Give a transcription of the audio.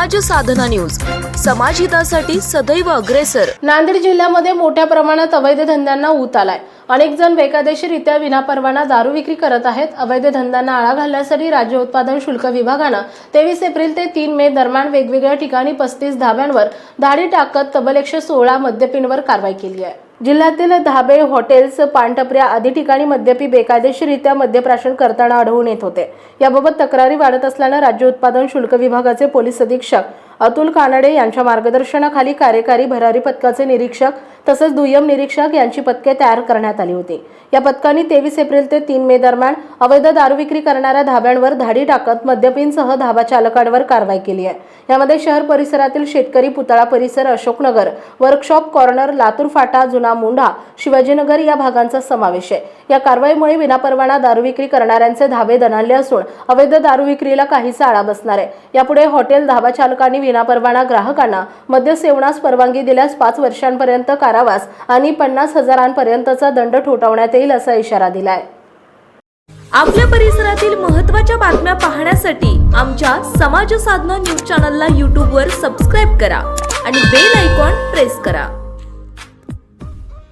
साधना news. समाज हितासाठी सदैव अग्रेसर. नांदेड जिल्ह्यामध्ये मोठ्या प्रमाणात अवैध धंद्यांना ऊत आलाय. अनेक जण बेकायदेशीरित्या विनापरवाना दारू विक्री करत आहेत. अवैध धंद्यांना आळा घालण्यासाठी राज्य उत्पादन शुल्क विभागानं तेवीस एप्रिल ते तीन मे दरम्यान वेगवेगळ्या ठिकाणी पस्तीस धाब्यांवर धाडी टाकत तब्बल एकशे सोळा मद्यपींवर कारवाई केली आहे. जिल्ह्यातील धाबे हॉटेल्स पानटपऱ्या आदी ठिकाणी मद्यपी बेकायदेशीरित्या मद्यप्राशन करताना आढळून येत होते. याबाबत तक्रारी वाढत असल्यानं राज्य उत्पादन शुल्क विभागाचे पोलीस अधीक्षक अतुल कानडे यांच्या मार्गदर्शनाखाली कार्यकारी भरारी पथकाचे निरीक्षक तसंच दुय्यम निरीक्षक यांची पथके तयार करण्यात आली होती. या पथकांनी तेवीस एप्रिल ते तीन मे दरम्यान अवैध दारू विक्री करणाऱ्या धाब्यांवर धाडी टाकत मद्यपींसह धाबा चालकांवर कारवाई केली आहे. यामध्ये शहर परिसरातील शेतकरी पुतळा परिसर अशोकनगर वर्कशॉप कॉर्नर लातूर फाटा जुना मुंढा शिवाजीनगर या भागांचा समावेश आहे. या कारवाईमुळे विनापरवाना दारू विक्री करणाऱ्यांचे धाबे दणाले असून अवैध दारू विक्रीला काहीसा आळा बसणार आहे. यापुढे हॉटेल धाबा चालकांनी विनापरवाना ग्राहकांना मद्य सेवनास परवानगी दिल्यास पाच वर्षांपर्यंत कारावास आणि पन्नास हजारांपर्यंतचा दंड ठोठावण्यात येईल असा इशारा दिलाय. आपल्या परिसरातील महत्त्वाच्या बातम्या पाहण्यासाठी आमच्या समाज साधना न्यूज चॅनलला यूट्यूबवर सबस्क्राईब करा आणि बेल आयकॉन प्रेस करा.